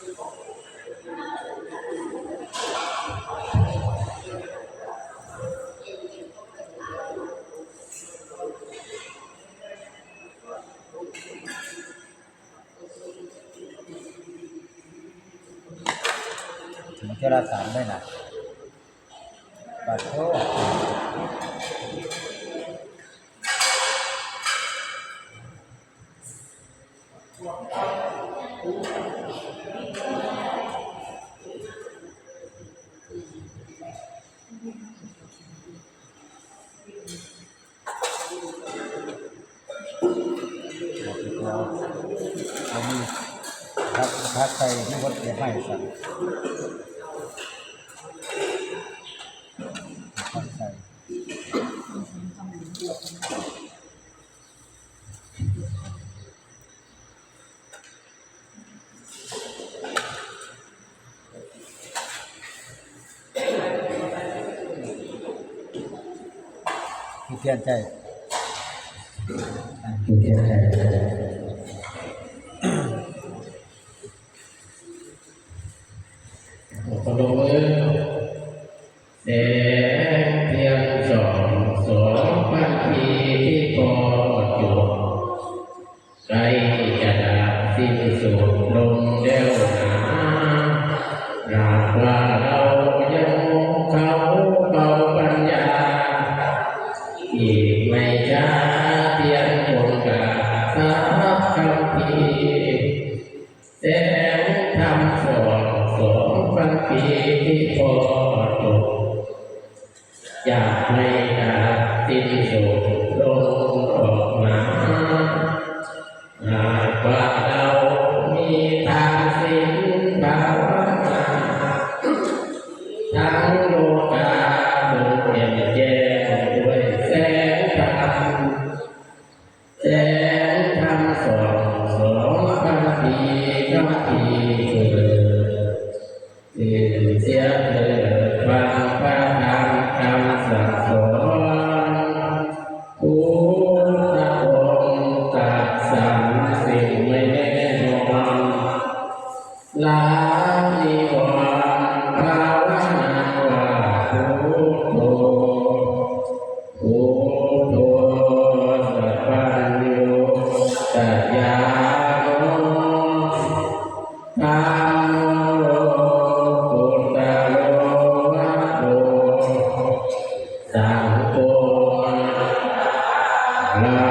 ถึงเทระสามได้นะปัดโทษ เราเรามีพักพักใครที่วัดเดียให้สั่ง ที่เทียนใจอะที่เทียนใจขอมือแสงเทียนสองสองพันปีที่พอจุดใกล้จะดับสิ้นสุดลงเดียวหนาหากว่า คำพีแสงธรรมสอนสองพันปีที่พอจบอยากให้ดาบสิ้นสุดลงออกมาหากว่าเรามีทางสิ้นภาวนาทั้ง มสองสองพันปีก็ปีเกิดเสียเถิด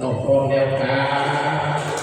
น้องโปรเดียวกัน